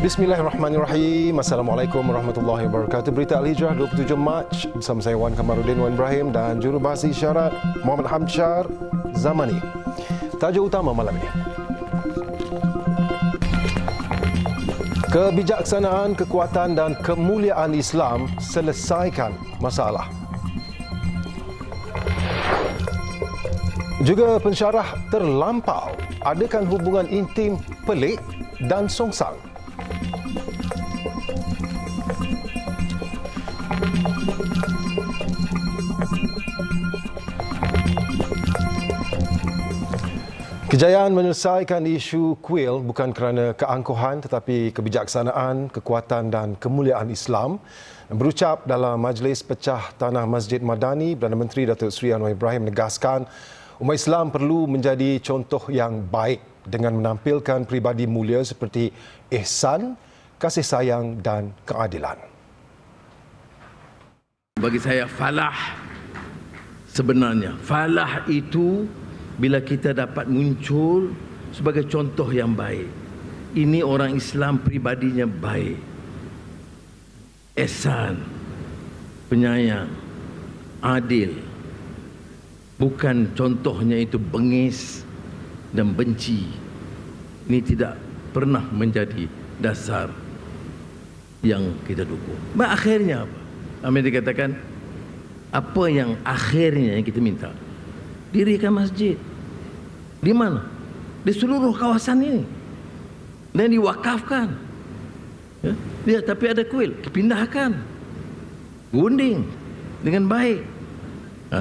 Bismillahirrahmanirrahim. Assalamualaikum warahmatullahi wabarakatuh. Berita Al-Hijrah 27 Mac bersama saya Wan Kamarudin Wan Ibrahim dan jurubahasa isyarat Muhammad Hamshar Zamani. Tajuk utama malam ini. Kebijaksanaan, kekuatan dan kemuliaan Islam selesaikan masalah. Juga pensyarah terlampau adakan hubungan intim pelik dan songsang. Kejayaan menyelesaikan isu kuil bukan kerana keangkuhan tetapi kebijaksanaan, kekuatan dan kemuliaan Islam berucap dalam Majlis Pecah Tanah Masjid Madani Perdana Menteri Datuk Seri Anwar Ibrahim menegaskan umat Islam perlu menjadi contoh yang baik dengan menampilkan pribadi mulia seperti ihsan, kasih sayang dan keadilan. Bagi saya falah sebenarnya falah itu bila kita dapat muncul sebagai contoh yang baik. Ini orang Islam pribadinya baik. Esan, penyayang, adil. Bukan contohnya itu bengis dan benci. Ini tidak pernah menjadi dasar yang kita dukung. Bah, akhirnya apa? Amin dikatakan apa yang akhirnya yang kita minta? Dirikan masjid. Di mana? Di seluruh kawasan ini. Dan diwakafkan. Ya, dia tapi ada kuil, dipindahkan. Gunding dengan baik. Ha?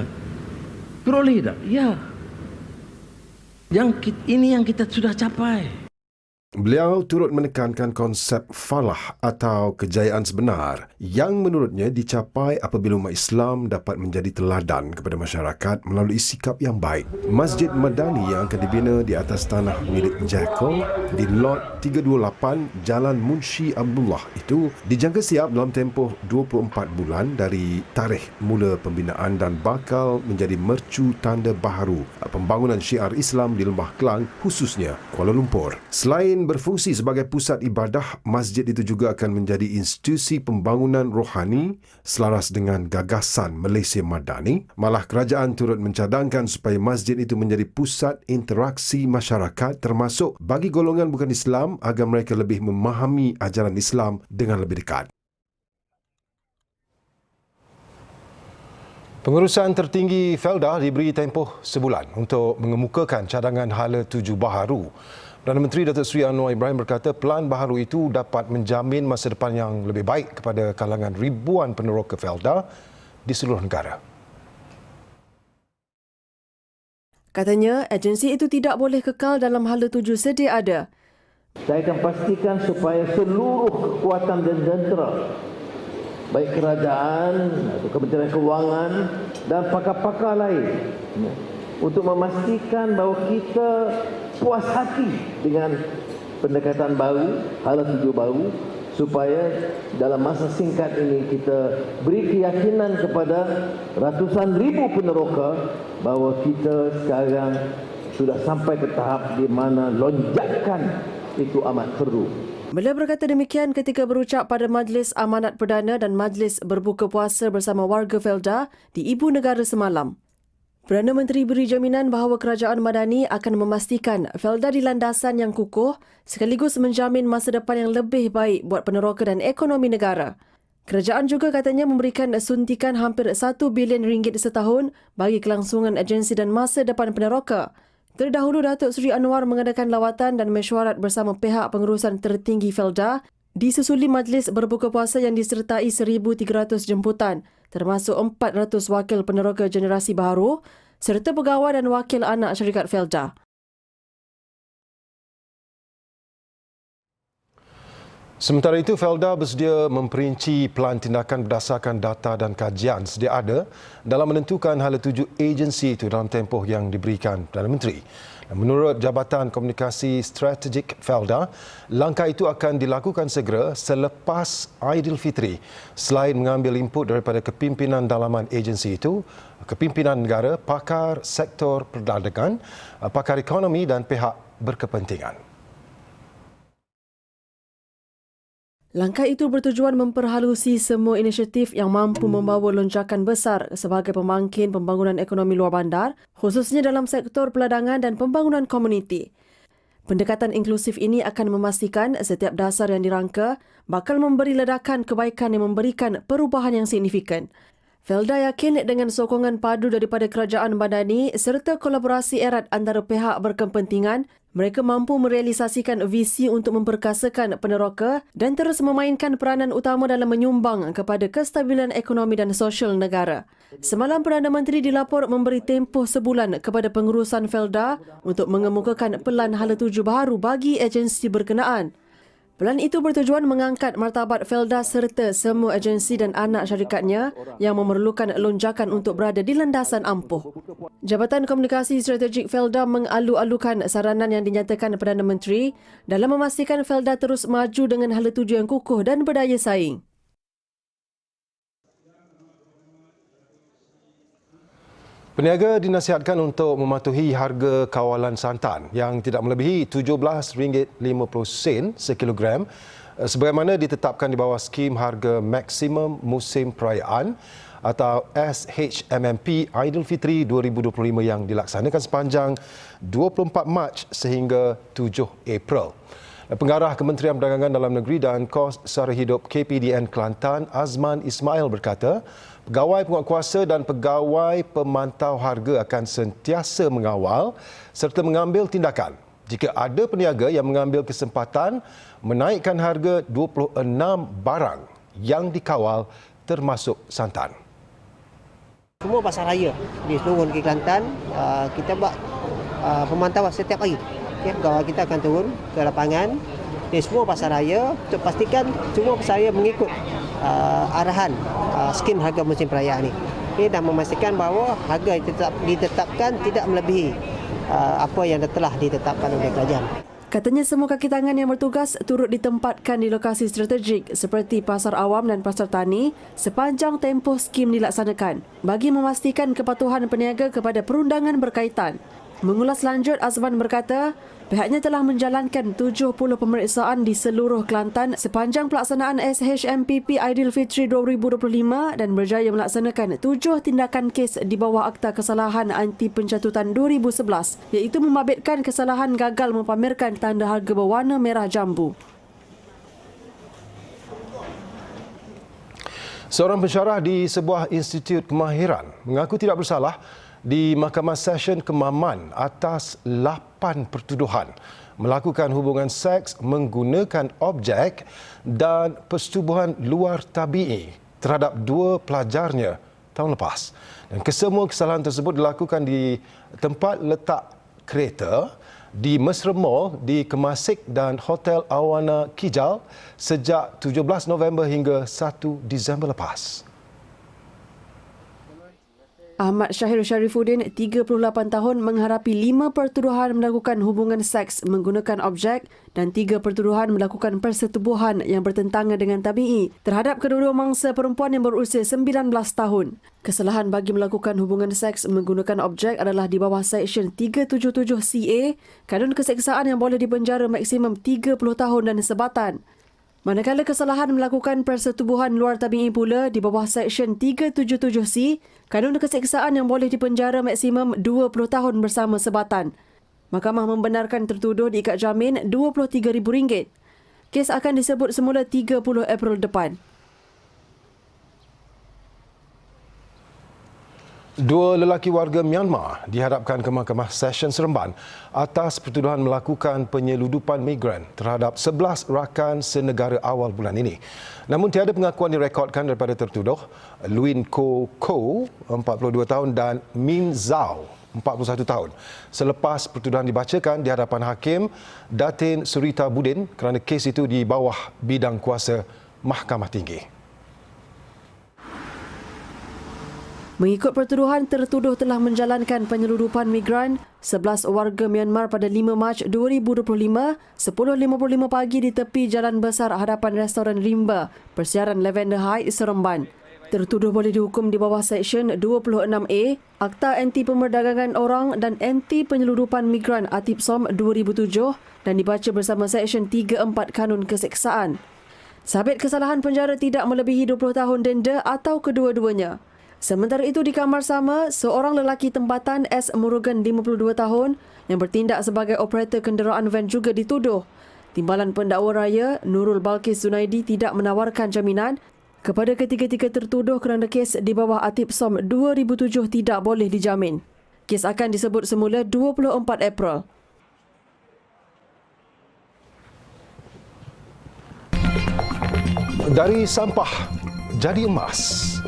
Peroleh tak? Ya. Yang ini yang kita sudah capai. Beliau turut menekankan konsep falah atau kejayaan sebenar yang menurutnya dicapai apabila umat Islam dapat menjadi teladan kepada masyarakat melalui sikap yang baik. Masjid Madani yang akan dibina di atas tanah milik Jacko di Lot 328 Jalan Munshi Abdullah itu dijangka siap dalam tempoh 24 bulan dari tarikh mula pembinaan dan bakal menjadi mercu tanda baharu pembangunan syiar Islam di Lembah Kelang khususnya Kuala Lumpur. Selain berfungsi sebagai pusat ibadah, masjid itu juga akan menjadi institusi pembangunan rohani selaras dengan gagasan Malaysia Madani. Malah kerajaan turut mencadangkan supaya masjid itu menjadi pusat interaksi masyarakat termasuk bagi golongan bukan Islam agar mereka lebih memahami ajaran Islam dengan lebih dekat. Pengurusan tertinggi Felda diberi tempoh sebulan untuk mengemukakan cadangan hala tuju baharu Perdana Menteri Datuk Seri Anwar Ibrahim berkata pelan baharu itu dapat menjamin masa depan yang lebih baik kepada kalangan ribuan peneroka Felda di seluruh negara. Katanya, agensi itu tidak boleh kekal dalam hala tuju sedia ada. Saya akan pastikan supaya seluruh kekuatan dan jentera baik kerajaan atau Kementerian Kewangan dan pakar-pakar lain untuk memastikan bahawa kita puas hati dengan pendekatan baru, hala tuju baru supaya dalam masa singkat ini kita beri keyakinan kepada ratusan ribu peneroka bahawa kita sekarang sudah sampai ke tahap di mana lonjakan itu amat perlu. Beliau berkata demikian ketika berucap pada Majlis Amanat Perdana dan Majlis Berbuka Puasa bersama warga Felda di Ibu Negara semalam. Perdana Menteri beri jaminan bahawa kerajaan Madani akan memastikan Felda di landasan yang kukuh sekaligus menjamin masa depan yang lebih baik buat peneroka dan ekonomi negara. Kerajaan juga katanya memberikan suntikan hampir 1 bilion ringgit setahun bagi kelangsungan agensi dan masa depan peneroka. Terdahulu Datuk Seri Anwar mengadakan lawatan dan mesyuarat bersama pihak pengurusan tertinggi Felda disusuli majlis berbuka puasa yang disertai 1,300 jemputan termasuk 400 wakil peneroka generasi baru serta pegawai dan wakil anak syarikat Felda. Sementara itu, Felda bersedia memperinci pelan tindakan berdasarkan data dan kajian sedia ada dalam menentukan hala tuju agensi itu dalam tempoh yang diberikan Perdana Menteri. Menurut Jabatan Komunikasi Strategik Felda, langkah itu akan dilakukan segera selepas Aidilfitri. Selain mengambil input daripada kepimpinan dalaman agensi itu, kepimpinan negara, pakar sektor perdagangan, pakar ekonomi dan pihak berkepentingan. Langkah itu bertujuan memperhalusi semua inisiatif yang mampu membawa lonjakan besar sebagai pemangkin pembangunan ekonomi luar bandar, khususnya dalam sektor peladangan dan pembangunan komuniti. Pendekatan inklusif ini akan memastikan setiap dasar yang dirangka bakal memberi ledakan kebaikan yang memberikan perubahan yang signifikan. Felda yakin dengan sokongan padu daripada kerajaan Madani serta kolaborasi erat antara pihak berkepentingan, mereka mampu merealisasikan visi untuk memperkasakan peneroka dan terus memainkan peranan utama dalam menyumbang kepada kestabilan ekonomi dan sosial negara. Semalam Perdana Menteri dilapor memberi tempoh sebulan kepada pengurusan Felda untuk mengemukakan pelan hala tuju baru bagi agensi berkenaan. Pelan itu bertujuan mengangkat martabat Felda serta semua agensi dan anak syarikatnya yang memerlukan lonjakan untuk berada di landasan ampuh. Jabatan Komunikasi Strategik Felda mengalu-alukan saranan yang dinyatakan Perdana Menteri dalam memastikan Felda terus maju dengan hala tuju yang kukuh dan berdaya saing. Peniaga dinasihatkan untuk mematuhi harga kawalan santan yang tidak melebihi RM17.50 sekilogram eh, sebagaimana ditetapkan di bawah skim harga maksimum musim perayaan atau SHMMP Aidilfitri 2025 yang dilaksanakan sepanjang 24 Mac sehingga 7 April. Pengarah Kementerian Perdagangan Dalam Negeri dan Kos Sara Hidup KPDN Kelantan Azman Ismail berkata, Pegawai penguatkuasa dan pegawai pemantau harga akan sentiasa mengawal serta mengambil tindakan jika ada peniaga yang mengambil kesempatan menaikkan harga 26 barang yang dikawal termasuk santan. Semua pasar raya di seluruh negeri Kelantan uh, kita buat uh, pemantauan setiap hari. Okay, pegawai kita akan turun ke lapangan di semua pasar raya untuk pastikan semua pasar raya mengikut uh, arahan uh, skim harga musim perayaan ini. Ini dan memastikan bahawa harga yang tetap, ditetapkan tidak melebihi uh, apa yang telah ditetapkan oleh kerajaan. Katanya semua kaki tangan yang bertugas turut ditempatkan di lokasi strategik seperti pasar awam dan pasar tani sepanjang tempoh skim dilaksanakan bagi memastikan kepatuhan peniaga kepada perundangan berkaitan. Mengulas lanjut, Azman berkata, pihaknya telah menjalankan 70 pemeriksaan di seluruh Kelantan sepanjang pelaksanaan SHMPP Aidilfitri 2025 dan berjaya melaksanakan tujuh tindakan kes di bawah Akta Kesalahan Anti Pencatutan 2011 iaitu membabitkan kesalahan gagal mempamerkan tanda harga berwarna merah jambu. Seorang pensyarah di sebuah institut kemahiran mengaku tidak bersalah di Mahkamah Session Kemaman atas 8 pertuduhan melakukan hubungan seks menggunakan objek dan persetubuhan luar tabii terhadap dua pelajarnya tahun lepas. Dan kesemua kesalahan tersebut dilakukan di tempat letak kereta di Mesra Mall di Kemasik dan Hotel Awana Kijal sejak 17 November hingga 1 Disember lepas. Ahmad Syahir Sharifuddin, 38 tahun, mengharapi lima pertuduhan melakukan hubungan seks menggunakan objek dan tiga pertuduhan melakukan persetubuhan yang bertentangan dengan tabi'i terhadap kedua-dua mangsa perempuan yang berusia 19 tahun. Kesalahan bagi melakukan hubungan seks menggunakan objek adalah di bawah Seksyen 377 CA, Kanun Keseksaan yang boleh dipenjara maksimum 30 tahun dan sebatan. Manakala kesalahan melakukan persetubuhan luar tabi'i pula di bawah Seksyen 377C, kanun keseksaan yang boleh dipenjara maksimum 20 tahun bersama sebatan. Mahkamah membenarkan tertuduh diikat jamin RM23,000. Kes akan disebut semula 30 April depan. Dua lelaki warga Myanmar dihadapkan ke Mahkamah Session Seremban atas pertuduhan melakukan penyeludupan migran terhadap 11 rakan senegara awal bulan ini. Namun tiada pengakuan direkodkan daripada tertuduh Luin Ko Ko, 42 tahun dan Min Zhao, 41 tahun. Selepas pertuduhan dibacakan di hadapan Hakim Datin Surita Budin kerana kes itu di bawah bidang kuasa Mahkamah Tinggi. Mengikut pertuduhan, tertuduh telah menjalankan penyeludupan migran 11 warga Myanmar pada 5 Mac 2025, 10.55 pagi di tepi Jalan Besar hadapan restoran Rimba, Persiaran Lavender High, Seremban. Tertuduh boleh dihukum di bawah Seksyen 26A, Akta Anti Pemerdagangan Orang dan Anti Penyeludupan Migran Atip Som 2007 dan dibaca bersama Seksyen 34 Kanun Keseksaan. Sabit kesalahan penjara tidak melebihi 20 tahun denda atau kedua-duanya. Sementara itu di kamar sama, seorang lelaki tempatan S. Murugan 52 tahun yang bertindak sebagai operator kenderaan van juga dituduh. Timbalan pendakwa raya Nurul Balkis Zunaidi tidak menawarkan jaminan kepada ketiga-tiga tertuduh kerana kes di bawah Atip SOM 2007 tidak boleh dijamin. Kes akan disebut semula 24 April. Dari sampah jadi emas.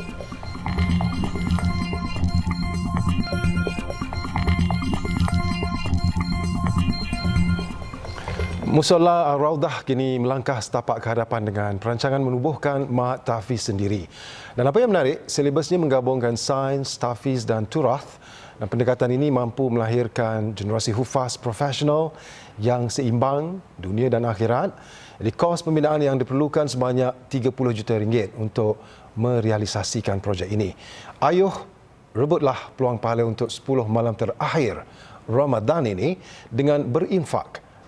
Musola Raudah kini melangkah setapak ke hadapan dengan perancangan menubuhkan Mat Tafiz sendiri. Dan apa yang menarik, silibusnya menggabungkan sains, tafiz dan turath dan pendekatan ini mampu melahirkan generasi hufaz profesional yang seimbang dunia dan akhirat. Jadi kos pembinaan yang diperlukan sebanyak 30 juta ringgit untuk merealisasikan projek ini. Ayuh, rebutlah peluang pahala untuk 10 malam terakhir Ramadan ini dengan berinfak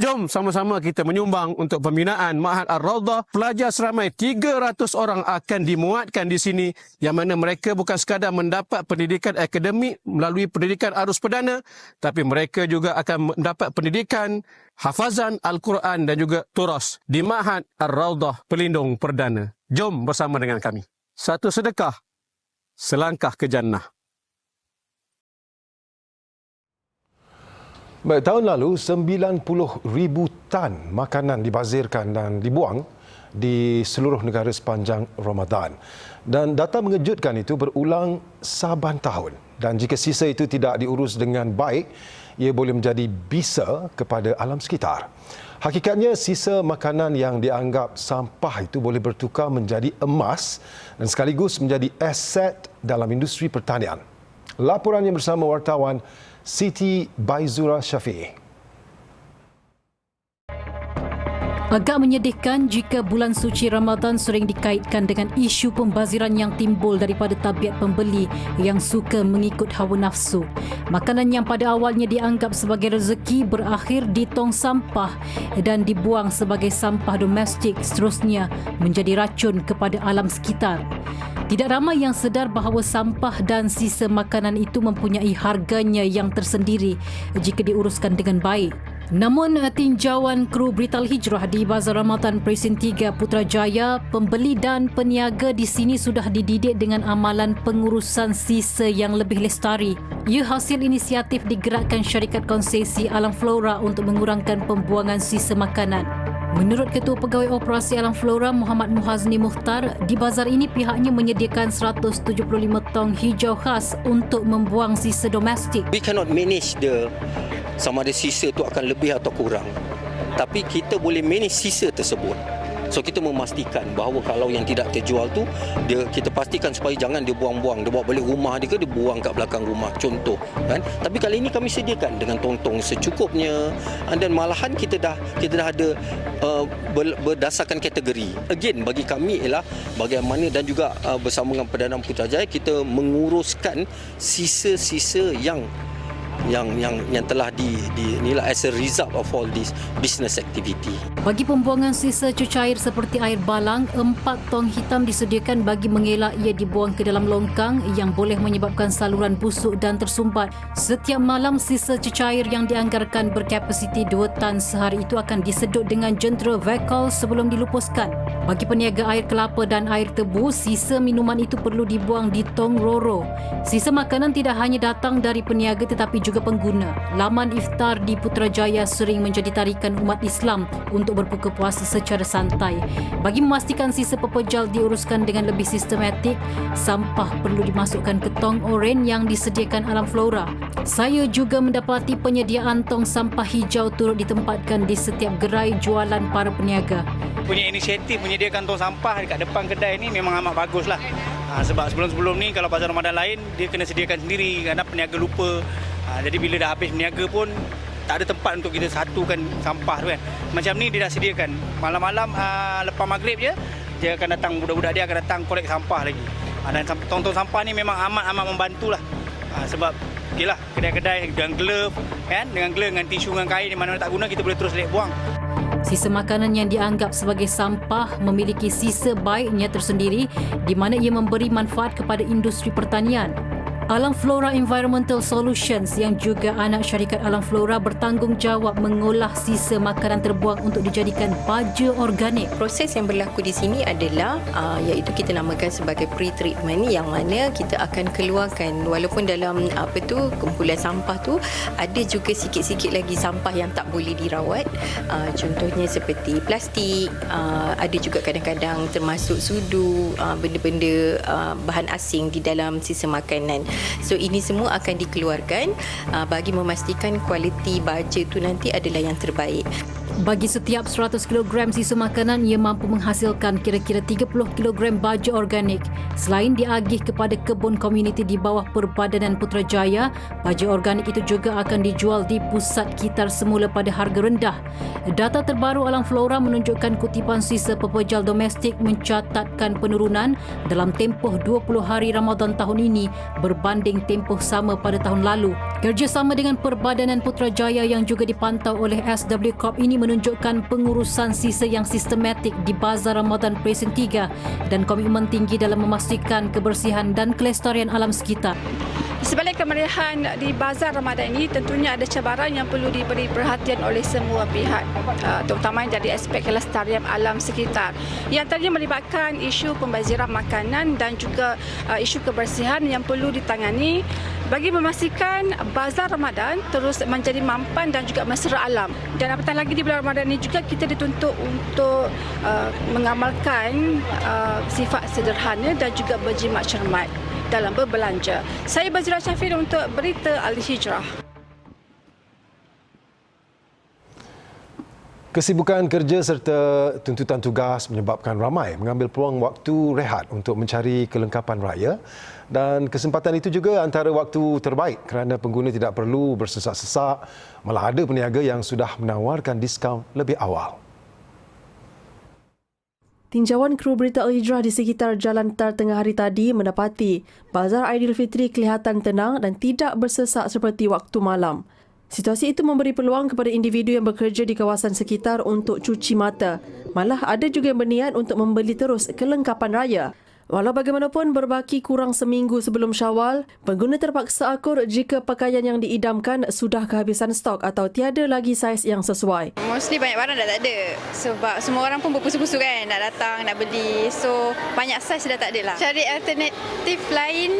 Jom sama-sama kita menyumbang untuk pembinaan Ma'had Ar-Rawdah. Pelajar seramai 300 orang akan dimuatkan di sini yang mana mereka bukan sekadar mendapat pendidikan akademik melalui pendidikan arus perdana tapi mereka juga akan mendapat pendidikan hafazan Al-Quran dan juga turas di Ma'had Ar-Rawdah Pelindung Perdana. Jom bersama dengan kami. Satu sedekah, selangkah ke jannah. Baik, tahun lalu 90 ribu tan makanan dibazirkan dan dibuang di seluruh negara sepanjang Ramadan. Dan data mengejutkan itu berulang saban tahun. Dan jika sisa itu tidak diurus dengan baik, ia boleh menjadi bisa kepada alam sekitar. Hakikatnya sisa makanan yang dianggap sampah itu boleh bertukar menjadi emas dan sekaligus menjadi aset dalam industri pertanian. Laporannya bersama wartawan Siti Baizura Syafi'i. Agak menyedihkan jika bulan suci Ramadan sering dikaitkan dengan isu pembaziran yang timbul daripada tabiat pembeli yang suka mengikut hawa nafsu. Makanan yang pada awalnya dianggap sebagai rezeki berakhir di tong sampah dan dibuang sebagai sampah domestik seterusnya menjadi racun kepada alam sekitar. Tidak ramai yang sedar bahawa sampah dan sisa makanan itu mempunyai harganya yang tersendiri jika diuruskan dengan baik. Namun tinjauan kru Brital Hijrah di Bazar Ramadan Presin 3 Putrajaya, pembeli dan peniaga di sini sudah dididik dengan amalan pengurusan sisa yang lebih lestari. Ia hasil inisiatif digerakkan syarikat konsesi Alam Flora untuk mengurangkan pembuangan sisa makanan. Menurut Ketua Pegawai Operasi Alam Flora Muhammad Muhazni Muhtar, di bazar ini pihaknya menyediakan 175 tong hijau khas untuk membuang sisa domestik. We cannot manage the sama ada sisa tu akan lebih atau kurang. Tapi kita boleh manage sisa tersebut. So kita memastikan bahawa kalau yang tidak terjual tu dia kita pastikan supaya jangan dia buang-buang. Dia bawa balik rumah dia ke dia buang kat belakang rumah. Contoh kan? Tapi kali ini kami sediakan dengan tong-tong secukupnya. Dan malahan kita dah kita dah ada uh, berdasarkan kategori. Again bagi kami ialah bagaimana dan juga uh, bersama dengan Perdana Putrajaya kita menguruskan sisa-sisa yang yang yang yang telah di di inilah as a result of all this business activity. Bagi pembuangan sisa cecair seperti air balang, empat tong hitam disediakan bagi mengelak ia dibuang ke dalam longkang yang boleh menyebabkan saluran busuk dan tersumbat. Setiap malam sisa cecair yang dianggarkan berkapasiti 2 tan sehari itu akan disedut dengan jentera vekol sebelum dilupuskan. Bagi peniaga air kelapa dan air tebu, sisa minuman itu perlu dibuang di tong roro. Sisa makanan tidak hanya datang dari peniaga tetapi juga juga pengguna. Laman iftar di Putrajaya sering menjadi tarikan umat Islam untuk berbuka puasa secara santai. Bagi memastikan sisa pepejal diuruskan dengan lebih sistematik, sampah perlu dimasukkan ke tong oren yang disediakan alam flora. Saya juga mendapati penyediaan tong sampah hijau turut ditempatkan di setiap gerai jualan para peniaga. Punya inisiatif menyediakan tong sampah dekat depan kedai ini memang amat baguslah. Ha, sebab sebelum-sebelum ni kalau bazar Ramadan lain dia kena sediakan sendiri kerana peniaga lupa. Ha, jadi bila dah habis peniaga pun tak ada tempat untuk kita satukan sampah tu kan. Macam ni dia dah sediakan. Malam-malam uh, lepas maghrib je dia akan datang budak-budak dia akan datang kolek sampah lagi. Ha, dan tong-tong sampah ni memang amat-amat membantulah. Ha, sebab okeylah kedai-kedai dengan glove kan dengan glove dengan tisu dengan kain di mana tak guna kita boleh terus lek buang. Sisa makanan yang dianggap sebagai sampah memiliki sisa baiknya tersendiri di mana ia memberi manfaat kepada industri pertanian. Alam Flora Environmental Solutions yang juga anak syarikat Alam Flora bertanggungjawab mengolah sisa makanan terbuang untuk dijadikan baja organik. Proses yang berlaku di sini adalah uh, iaitu kita namakan sebagai pre-treatment yang mana kita akan keluarkan walaupun dalam apa tu kumpulan sampah tu ada juga sikit-sikit lagi sampah yang tak boleh dirawat. Uh, contohnya seperti plastik, uh, ada juga kadang-kadang termasuk sudu, uh, benda-benda uh, bahan asing di dalam sisa makanan. So ini semua akan dikeluarkan uh, bagi memastikan kualiti baja tu nanti adalah yang terbaik. Bagi setiap 100 kg sisa makanan, ia mampu menghasilkan kira-kira 30 kg baja organik. Selain diagih kepada kebun komuniti di bawah Perbadanan Putrajaya, baja organik itu juga akan dijual di pusat kitar semula pada harga rendah. Data terbaru Alam Flora menunjukkan kutipan sisa pepejal domestik mencatatkan penurunan dalam tempoh 20 hari Ramadan tahun ini berbanding tempoh sama pada tahun lalu. Kerjasama dengan Perbadanan Putrajaya yang juga dipantau oleh SW Corp ini menunjukkan pengurusan sisa yang sistematik di Bazar Ramadan Presin 3 dan komitmen tinggi dalam memastikan kebersihan dan kelestarian alam sekitar. Sebalik kemeriahan di Bazar Ramadan ini tentunya ada cabaran yang perlu diberi perhatian oleh semua pihak uh, terutama dari aspek kelestarian alam sekitar. Yang antaranya melibatkan isu pembaziran makanan dan juga uh, isu kebersihan yang perlu ditangani bagi memastikan Bazar Ramadan terus menjadi mampan dan juga mesra alam. Dan apatah lagi di bulan Ramadan ini juga kita dituntut untuk uh, mengamalkan uh, sifat sederhana dan juga berjimat cermat dalam berbelanja. Saya Bazira Syafir untuk Berita Al Hijrah. Kesibukan kerja serta tuntutan tugas menyebabkan ramai mengambil peluang waktu rehat untuk mencari kelengkapan raya dan kesempatan itu juga antara waktu terbaik kerana pengguna tidak perlu bersesak-sesak malah ada peniaga yang sudah menawarkan diskaun lebih awal. Tinjauan kru berita Al-Hijrah di sekitar Jalan Tar tengah hari tadi mendapati Bazar Aidilfitri kelihatan tenang dan tidak bersesak seperti waktu malam. Situasi itu memberi peluang kepada individu yang bekerja di kawasan sekitar untuk cuci mata. Malah ada juga yang berniat untuk membeli terus kelengkapan raya. Walau bagaimanapun berbaki kurang seminggu sebelum Syawal, pengguna terpaksa akur jika pakaian yang diidamkan sudah kehabisan stok atau tiada lagi saiz yang sesuai. Mostly banyak barang dah tak ada. Sebab semua orang pun berpusu-pusu kan nak datang, nak beli. So banyak saiz dah tak ada lah. Cari alternatif lain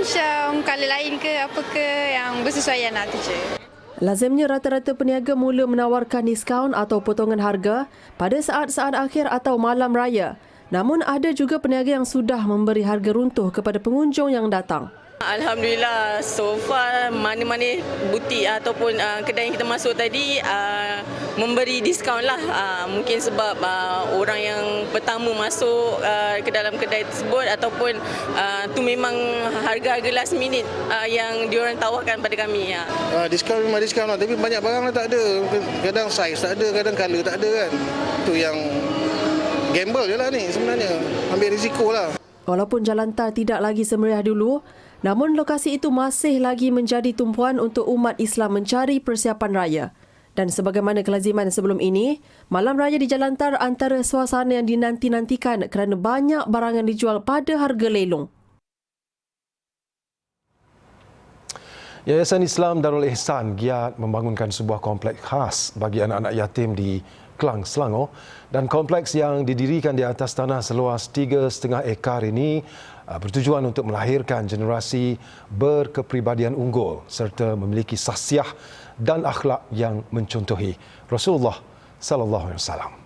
macam colour lain ke apa ke yang bersesuaian lah teacher. Lazimnya rata-rata peniaga mula menawarkan diskaun atau potongan harga pada saat-saat akhir atau malam raya. Namun ada juga peniaga yang sudah memberi harga runtuh kepada pengunjung yang datang. Alhamdulillah, so far mana-mana butik ataupun uh, kedai yang kita masuk tadi uh, memberi diskaun lah. Uh, mungkin sebab uh, orang yang pertama masuk uh, ke dalam kedai tersebut ataupun uh, tu memang harga-harga last minute uh, yang diorang tawarkan pada kami. Ya. Uh, diskaun memang diskaun lah, tapi banyak barang lah tak ada. Kadang saiz tak ada, kadang color tak ada kan. Tu yang gamble je lah ni sebenarnya. Ambil risiko lah. Walaupun jalan tar tidak lagi semeriah dulu, namun lokasi itu masih lagi menjadi tumpuan untuk umat Islam mencari persiapan raya. Dan sebagaimana kelaziman sebelum ini, malam raya di Jalan Tar antara suasana yang dinanti-nantikan kerana banyak barang yang dijual pada harga lelong. Yayasan Islam Darul Ihsan giat membangunkan sebuah kompleks khas bagi anak-anak yatim di Kelang, Selangor dan kompleks yang didirikan di atas tanah seluas 3,5 ekar ini bertujuan untuk melahirkan generasi berkepribadian unggul serta memiliki sahsiah dan akhlak yang mencontohi Rasulullah sallallahu alaihi wasallam.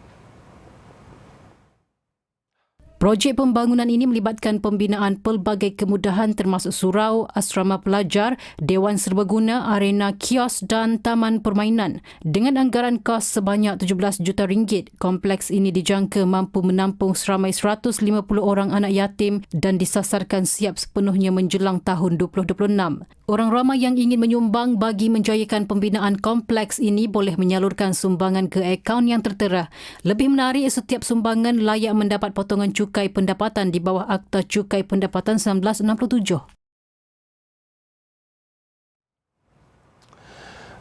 Projek pembangunan ini melibatkan pembinaan pelbagai kemudahan termasuk surau, asrama pelajar, dewan serbaguna, arena kios dan taman permainan. Dengan anggaran kos sebanyak 17 juta ringgit, kompleks ini dijangka mampu menampung seramai 150 orang anak yatim dan disasarkan siap sepenuhnya menjelang tahun 2026. Orang ramai yang ingin menyumbang bagi menjayakan pembinaan kompleks ini boleh menyalurkan sumbangan ke akaun yang tertera. Lebih menarik, setiap sumbangan layak mendapat potongan cukai pendapatan di bawah Akta Cukai Pendapatan 1967.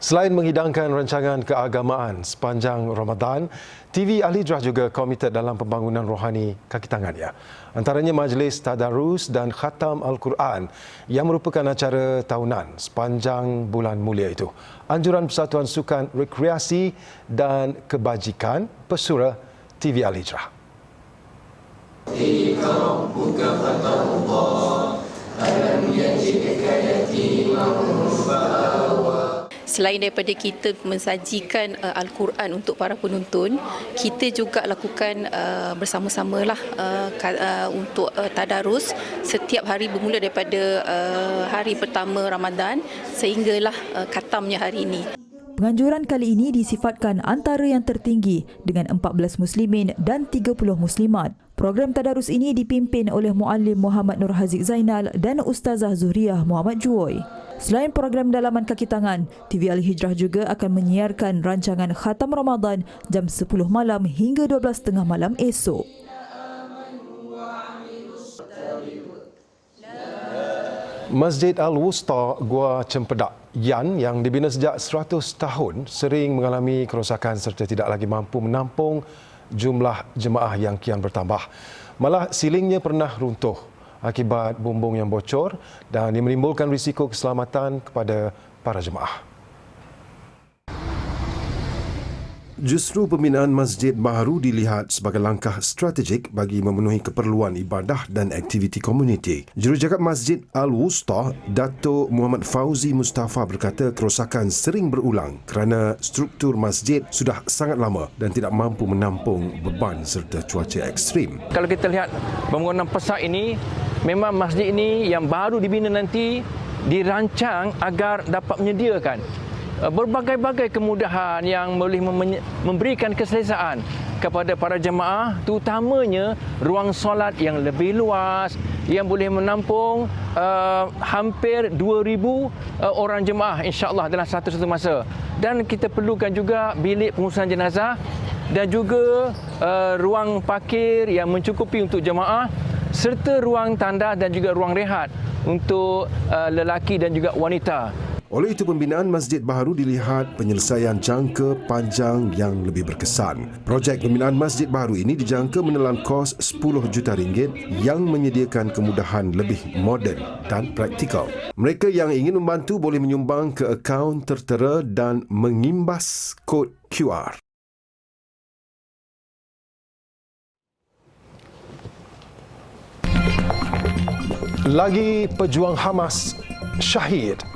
Selain menghidangkan rancangan keagamaan sepanjang Ramadan, TV Al-Hijrah juga komited dalam pembangunan rohani kaki tangannya. Antaranya Majlis Tadarus dan Khatam Al-Quran yang merupakan acara tahunan sepanjang bulan mulia itu. Anjuran Persatuan Sukan Rekreasi dan Kebajikan Pesura TV Al-Hijrah. Selain daripada kita mensajikan uh, Al-Quran untuk para penonton, kita juga lakukan uh, bersama-sama lah uh, uh, untuk uh, tadarus setiap hari bermula daripada uh, hari pertama Ramadan sehinggalah uh, katamnya hari ini. Penganjuran kali ini disifatkan antara yang tertinggi dengan 14 muslimin dan 30 muslimat. Program tadarus ini dipimpin oleh Muallim Muhammad Nur Haziq Zainal dan Ustazah Zuhriah Muhammad Juwoi. Selain program dalaman kaki tangan, TV Al Hijrah juga akan menyiarkan rancangan Khatam Ramadan jam 10 malam hingga 12.30 malam esok. Masjid Al-Wusta Gua Cempedak Yan yang dibina sejak 100 tahun sering mengalami kerosakan serta tidak lagi mampu menampung jumlah jemaah yang kian bertambah. Malah silingnya pernah runtuh akibat bumbung yang bocor dan ia menimbulkan risiko keselamatan kepada para jemaah. Justru pembinaan masjid baru dilihat sebagai langkah strategik bagi memenuhi keperluan ibadah dan aktiviti komuniti. Jurujagat Masjid Al-Wusta, Dato Muhammad Fauzi Mustafa berkata kerosakan sering berulang kerana struktur masjid sudah sangat lama dan tidak mampu menampung beban serta cuaca ekstrim. Kalau kita lihat bangunan pesat ini, memang masjid ini yang baru dibina nanti dirancang agar dapat menyediakan berbagai-bagai kemudahan yang boleh memberikan keselesaan kepada para jemaah terutamanya ruang solat yang lebih luas yang boleh menampung uh, hampir 2000 uh, orang jemaah insya-Allah dalam satu-satu masa. Dan kita perlukan juga bilik pengurusan jenazah dan juga uh, ruang parkir yang mencukupi untuk jemaah serta ruang tanda dan juga ruang rehat untuk uh, lelaki dan juga wanita oleh itu, pembinaan masjid baru dilihat penyelesaian jangka panjang yang lebih berkesan. Projek pembinaan masjid baru ini dijangka menelan kos 10 juta ringgit yang menyediakan kemudahan lebih moden dan praktikal. Mereka yang ingin membantu boleh menyumbang ke akaun tertera dan mengimbas kod QR. Lagi pejuang Hamas syahid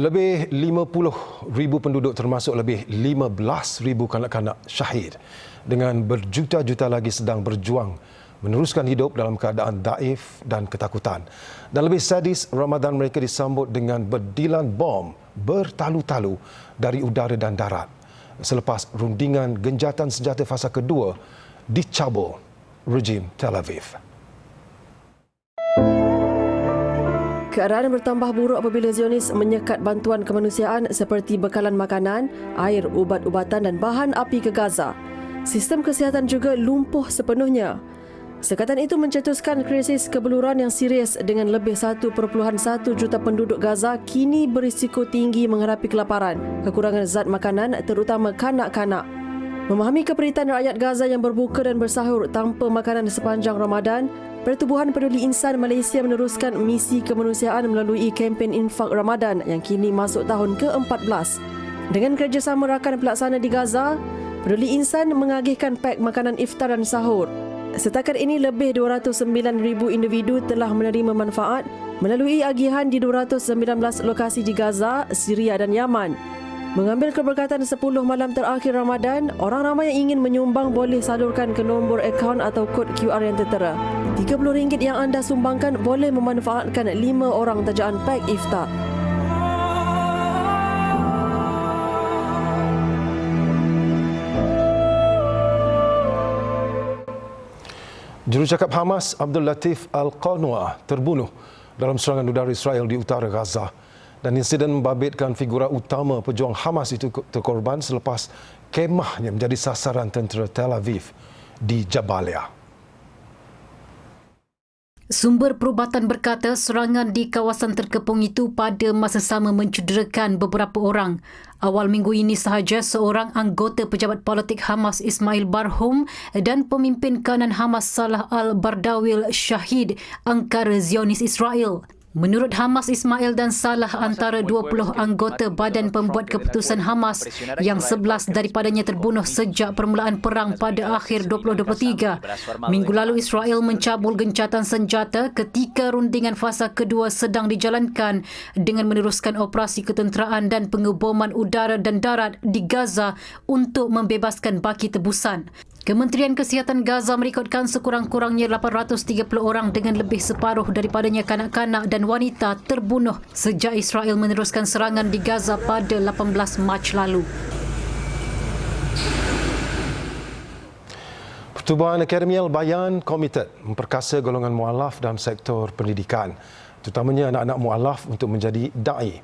Lebih 50 ribu penduduk termasuk lebih 15 ribu kanak-kanak syahid dengan berjuta-juta lagi sedang berjuang meneruskan hidup dalam keadaan daif dan ketakutan. Dan lebih sadis, Ramadan mereka disambut dengan berdilan bom bertalu-talu dari udara dan darat selepas rundingan genjatan senjata fasa kedua dicabul rejim Tel Aviv. Keadaan bertambah buruk apabila Zionis menyekat bantuan kemanusiaan seperti bekalan makanan, air, ubat-ubatan dan bahan api ke Gaza. Sistem kesihatan juga lumpuh sepenuhnya. Sekatan itu mencetuskan krisis kebeluran yang serius dengan lebih 1.1 juta penduduk Gaza kini berisiko tinggi menghadapi kelaparan, kekurangan zat makanan terutama kanak-kanak. Memahami keperitan rakyat Gaza yang berbuka dan bersahur tanpa makanan sepanjang Ramadan, Pertubuhan Peduli Insan Malaysia meneruskan misi kemanusiaan melalui kempen infak Ramadan yang kini masuk tahun ke-14. Dengan kerjasama rakan pelaksana di Gaza, Peduli Insan mengagihkan pek makanan iftar dan sahur. Setakat ini lebih 209,000 individu telah menerima manfaat melalui agihan di 219 lokasi di Gaza, Syria dan Yaman. Mengambil keberkatan 10 malam terakhir Ramadan, orang ramai yang ingin menyumbang boleh salurkan ke nombor akaun atau kod QR yang tertera. RM30 yang anda sumbangkan boleh memanfaatkan 5 orang tajaan pack iftar. Jurucakap Hamas Abdul Latif Al-Qanwa terbunuh dalam serangan udara Israel di utara Gaza dan insiden membabitkan figura utama pejuang Hamas itu terkorban selepas kemahnya menjadi sasaran tentera Tel Aviv di Jabalia. Sumber perubatan berkata serangan di kawasan terkepung itu pada masa sama mencederakan beberapa orang. Awal minggu ini sahaja seorang anggota pejabat politik Hamas Ismail Barhum dan pemimpin kanan Hamas Salah Al-Bardawil syahid angkara Zionis Israel. Menurut Hamas, Ismail dan Salah antara 20 anggota badan pembuat keputusan Hamas yang 11 daripadanya terbunuh sejak permulaan perang pada akhir 2023. Minggu lalu Israel mencabul gencatan senjata ketika rundingan fasa kedua sedang dijalankan dengan meneruskan operasi ketenteraan dan pengeboman udara dan darat di Gaza untuk membebaskan baki tebusan. Kementerian Kesihatan Gaza merekodkan sekurang-kurangnya 830 orang dengan lebih separuh daripadanya kanak-kanak dan wanita terbunuh sejak Israel meneruskan serangan di Gaza pada 18 Mac lalu. Pertubuhan Akademi Al-Bayan komited memperkasa golongan mualaf dalam sektor pendidikan, terutamanya anak-anak mualaf untuk menjadi da'i.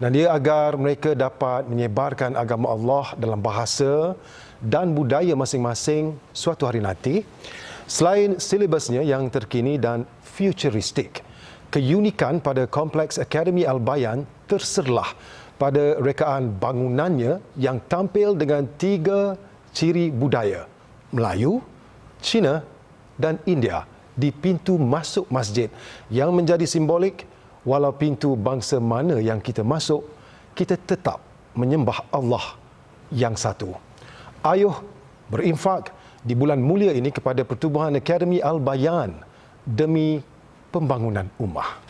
Dan dia agar mereka dapat menyebarkan agama Allah dalam bahasa dan budaya masing-masing suatu hari nanti. Selain silibusnya yang terkini dan futuristik, keunikan pada Kompleks Akademi Al-Bayan terserlah pada rekaan bangunannya yang tampil dengan tiga ciri budaya, Melayu, Cina dan India di pintu masuk masjid yang menjadi simbolik walau pintu bangsa mana yang kita masuk, kita tetap menyembah Allah yang satu ayuh berinfak di bulan mulia ini kepada Pertubuhan Akademi Al-Bayan demi pembangunan ummah.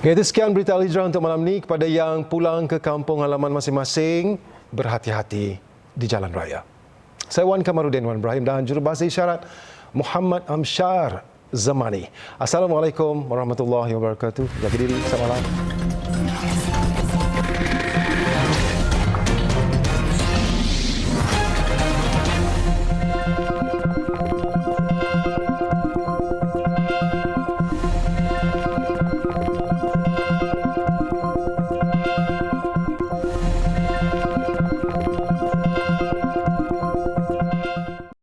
Ya, itu sekian berita Al-Hijrah untuk malam ini. Kepada yang pulang ke kampung halaman masing-masing, berhati-hati di jalan raya. Saya Wan Kamarudin Wan Ibrahim dan jurubahasa isyarat Muhammad Amshar Zamani. Assalamualaikum warahmatullahi wabarakatuh. Jaga diri. Malam.